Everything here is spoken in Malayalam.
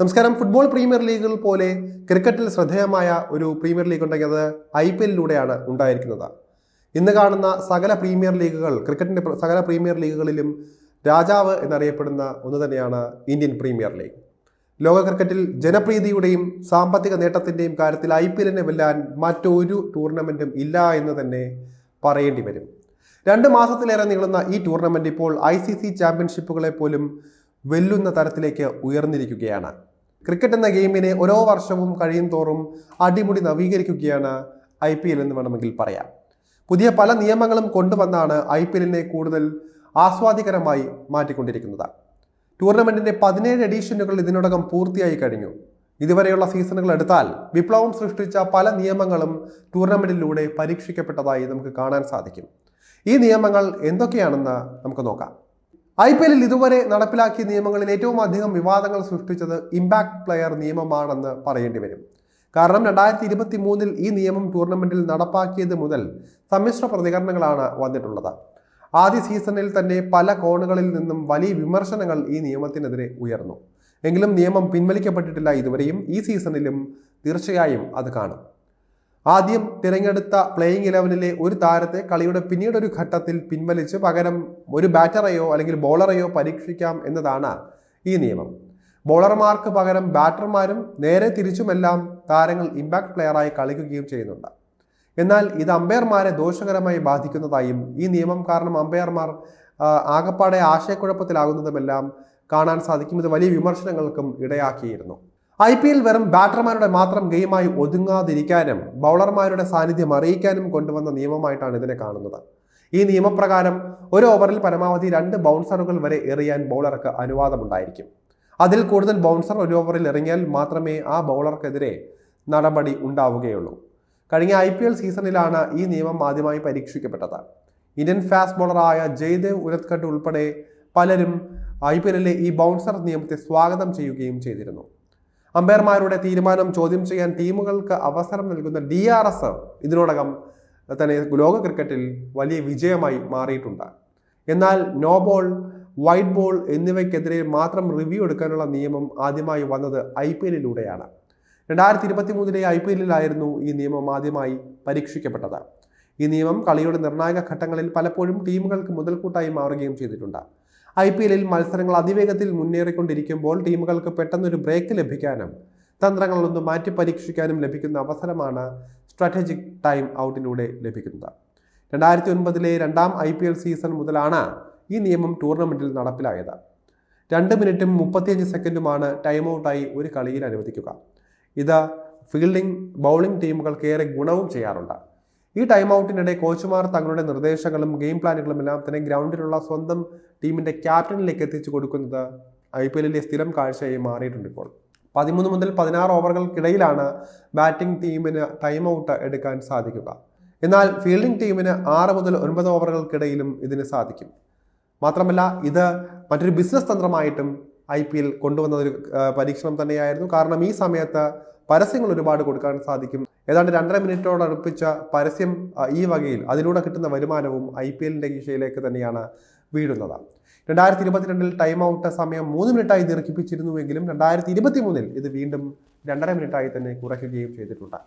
നമസ്കാരം. ഫുട്ബോൾ പ്രീമിയർ ലീഗുകൾ പോലെ ക്രിക്കറ്റിൽ ശ്രദ്ധേയമായ ഒരു പ്രീമിയർ ലീഗ് ഉണ്ടെങ്കിൽ അത് ഐ പി എല്ലിലൂടെയാണ് ഉണ്ടായിരിക്കുന്നത്. ഇന്ന് കാണുന്ന സകല പ്രീമിയർ ലീഗുകൾ ക്രിക്കറ്റിന്റെ സകല പ്രീമിയർ ലീഗുകളിലും രാജാവ് എന്നറിയപ്പെടുന്ന ഒന്ന് തന്നെയാണ് ഇന്ത്യൻ പ്രീമിയർ ലീഗ്. ലോക ക്രിക്കറ്റിൽ ജനപ്രീതിയുടെയും സാമ്പത്തിക നേട്ടത്തിന്റെയും കാര്യത്തിൽ ഐ പി എല്ലിനെ വെല്ലാൻ മറ്റൊരു ടൂർണമെന്റും ഇല്ല എന്ന് തന്നെ പറയേണ്ടി വരും. രണ്ട് മാസത്തിലേറെ നീളുന്ന ഈ ടൂർണമെന്റ് ഇപ്പോൾ ഐ സി സി ചാമ്പ്യൻഷിപ്പുകളെ പോലും വെല്ലുന്ന തരത്തിലേക്ക് ഉയർന്നിരിക്കുകയാണ്. ക്രിക്കറ്റ് എന്ന ഗെയിമിനെ ഓരോ വർഷവും കഴിയും തോറും അടിമുടി നവീകരിക്കുകയാണ് ഐ പി എൽ എന്ന് വേണമെങ്കിൽ പറയാം. പുതിയ പല നിയമങ്ങളും കൊണ്ടുവന്നാണ് ഐ പി എല്ലിനെ കൂടുതൽ ആസ്വാദികരമായി മാറ്റിക്കൊണ്ടിരിക്കുന്നത്. ടൂർണമെന്റിന്റെ പതിനേഴ് എഡീഷനുകൾ ഇതിനോടകം പൂർത്തിയായി കഴിഞ്ഞു. ഇതുവരെയുള്ള സീസണുകൾ എടുത്താൽ വിപ്ലവം സൃഷ്ടിച്ച പല നിയമങ്ങളും ടൂർണമെന്റിലൂടെ പരീക്ഷിക്കപ്പെട്ടതായി നമുക്ക് കാണാൻ സാധിക്കും. ഈ നിയമങ്ങൾ എന്തൊക്കെയാണെന്ന് നമുക്ക് നോക്കാം. ഐ പി എല്ലിൽ ഇതുവരെ നടപ്പിലാക്കിയ നിയമങ്ങളിൽ ഏറ്റവും അധികം വിവാദങ്ങൾ സൃഷ്ടിച്ചത് ഇമ്പാക്ട് പ്ലെയർ നിയമമാണെന്ന് പറയേണ്ടി വരും. കാരണം രണ്ടായിരത്തി ഇരുപത്തി മൂന്നിൽ ഈ നിയമം ടൂർണമെന്റിൽ നടപ്പാക്കിയത് മുതൽ സമ്മിശ്ര പ്രതികരണങ്ങളാണ് വന്നിട്ടുള്ളത്. ആദ്യ സീസണിൽ തന്നെ പല കോണുകളിൽ നിന്നും വലിയ വിമർശനങ്ങൾ ഈ നിയമത്തിനെതിരെ ഉയർന്നു. എങ്കിലും നിയമം പിൻവലിക്കപ്പെട്ടിട്ടില്ല ഇതുവരെയും. ഈ സീസണിലും തീർച്ചയായും അത് കാണും. ആദ്യം തിരഞ്ഞെടുത്ത പ്ലേയിങ് ഇലവനിലെ ഒരു താരത്തെ കളിയുടെ പിന്നീട് ഒരു ഘട്ടത്തിൽ പിൻവലിച്ച് പകരം ഒരു ബാറ്ററെയോ അല്ലെങ്കിൽ ബോളറെയോ പരീക്ഷിക്കാം എന്നതാണ് ഈ നിയമം. ബോളർമാർക്ക് പകരം ബാറ്റർമാരും നേരെ തിരിച്ചുമെല്ലാം താരങ്ങൾ ഇമ്പാക്ട് പ്ലെയറായി കളിക്കുകയും ചെയ്യുന്നുണ്ട്. എന്നാൽ ഇത് അമ്പയർമാരെ ദോഷകരമായി ബാധിക്കുന്നതായും ഈ നിയമം കാരണം അമ്പയർമാർ ആകപ്പാടെ ആശയക്കുഴപ്പത്തിലാകുന്നതുമെല്ലാം കാണാൻ സാധിക്കും. ഇത് വലിയ വിമർശനങ്ങൾക്കും ഇടയാക്കിയിരുന്നു. ഐ പി എൽ വെറും ബാറ്റർമാരുടെ മാത്രം ഗെയിമായി ഒതുങ്ങാതിരിക്കാനും ബൗളർമാരുടെ സാന്നിധ്യം അറിയിക്കാനും കൊണ്ടുവന്ന നിയമമായിട്ടാണ് ഇതിനെ കാണുന്നത്. ഈ നിയമപ്രകാരം ഒരു ഓവറിൽ പരമാവധി രണ്ട് ബൗൺസറുകൾ വരെ എറിയാൻ ബൗളർക്ക് അനുവാദമുണ്ടായിരിക്കും. അതിൽ കൂടുതൽ ബൗൺസർ ഒരു ഓവറിൽ എറിഞ്ഞാൽ മാത്രമേ ആ ബൗളർക്കെതിരെ നടപടി ഉണ്ടാവുകയുള്ളൂ. കഴിഞ്ഞ ഐ പി എൽ സീസണിലാണ് ഈ നിയമം ആദ്യമായി പരീക്ഷിക്കപ്പെട്ടത്. ഇന്ത്യൻ ഫാസ്റ്റ് ബോളറായ ജയ്ദേവ് ഉരത്കട്ട് ഉൾപ്പെടെ പലരും ഐ പി എല്ലിലെ ഈ ബൗൺസർ നിയമത്തെ സ്വാഗതം ചെയ്യുകയും ചെയ്തിരുന്നു. അമ്പയർമാരുടെ തീരുമാനം ചോദ്യം ചെയ്യാൻ ടീമുകൾക്ക് അവസരം നൽകുന്ന ഡി ആർ എസ് ഇതിനോടകം തന്നെ ലോക ക്രിക്കറ്റിൽ വലിയ വിജയമായി മാറിയിട്ടുണ്ട്. എന്നാൽ നോ ബോൾ വൈറ്റ് ബോൾ എന്നിവയ്ക്കെതിരെ മാത്രം റിവ്യൂ എടുക്കാനുള്ള നിയമം ആദ്യമായി വന്നത് ഐ പി എല്ലിലൂടെയാണ് രണ്ടായിരത്തി ഇരുപത്തി മൂന്നിലെ ഐ പി എല്ലിലായിരുന്നു ഈ നിയമം ആദ്യമായി പരീക്ഷിക്കപ്പെട്ടത്. ഈ നിയമം കളിയുടെ നിർണായക ഘട്ടങ്ങളിൽ പലപ്പോഴും ടീമുകൾക്ക് മുതൽക്കൂട്ടായി മാറുകയും ചെയ്തിട്ടുണ്ട്. ഐ പി എല്ലിൽ മത്സരങ്ങൾ അതിവേഗത്തിൽ മുന്നേറിക്കൊണ്ടിരിക്കുമ്പോൾ ടീമുകൾക്ക് പെട്ടെന്നൊരു ബ്രേക്ക് ലഭിക്കാനും തന്ത്രങ്ങളൊന്ന് മാറ്റി പരീക്ഷിക്കാനും ലഭിക്കുന്ന അവസരമാണ് സ്ട്രാറ്റജിക് ടൈം ഔട്ടിലൂടെ ലഭിക്കുന്നത്. രണ്ടായിരത്തി ഒൻപതിലെ രണ്ടാം ഐ പി എൽ സീസൺ മുതലാണ് ഈ നിയമം ടൂർണമെന്റിൽ നടപ്പിലായത്. രണ്ട് മിനിറ്റും മുപ്പത്തിയഞ്ച് സെക്കൻഡുമാണ് ടൈം ഔട്ടായി ഒരു കളിയിൽ അനുവദിക്കുക. ഇത് ഫീൽഡിംഗ് ബൗളിംഗ് ടീമുകൾക്ക് ഏറെ ഗുണവും ചെയ്യാറുണ്ട്. ഈ ടൈം ഔട്ടിനിടെ കോച്ചുമാർ തങ്ങളുടെ നിർദ്ദേശങ്ങളും ഗെയിം പ്ലാനുകളും എല്ലാം തന്നെ ഗ്രൗണ്ടിലുള്ള സ്വന്തം ടീമിന്റെ ക്യാപ്റ്റനിലേക്ക് എത്തിച്ചു കൊടുക്കുന്നത് ഐ പി എല്ലിലെ സ്ഥിരം കാഴ്ചയായി മാറിയിട്ടുണ്ട് ഇപ്പോൾ. പതിമൂന്ന് മുതൽ പതിനാറ് ഓവറുകൾക്കിടയിലാണ് ബാറ്റിംഗ് ടീമിന് ടൈം ഔട്ട് എടുക്കാൻ സാധിക്കുക. എന്നാൽ ഫീൽഡിംഗ് ടീമിന് ആറ് മുതൽ ഒൻപത് ഓവറുകൾക്കിടയിലും ഇതിന് സാധിക്കും. മാത്രമല്ല ഇത് മറ്റൊരു ബിസിനസ് തന്ത്രമായിട്ടും ഐ പി എൽ കൊണ്ടുവന്ന ഒരു പരീക്ഷണം തന്നെയായിരുന്നു. കാരണം ഈ സമയത്ത് പരസ്യങ്ങൾ ഒരുപാട് കൊടുക്കാൻ സാധിക്കും. ഏതാണ്ട് രണ്ടര മിനിറ്റോട് അടുപ്പിച്ച പരസ്യം ഈ വകയിൽ അതിലൂടെ കിട്ടുന്ന വരുമാനവും ഐ പി എല്ലിന്റെ കീശയിലേക്ക് തന്നെയാണ് വീഴുന്നത്. രണ്ടായിരത്തി ഇരുപത്തിരണ്ടിൽ ടൈം ഔട്ട് സമയം മൂന്ന് മിനിറ്റായി ദീർഘിപ്പിച്ചിരുന്നുവെങ്കിലും രണ്ടായിരത്തി ഇരുപത്തി മൂന്നിൽ ഇത് വീണ്ടും രണ്ടര മിനിറ്റായി തന്നെ കുറയ്ക്കുകയും ചെയ്തിട്ടുണ്ട്.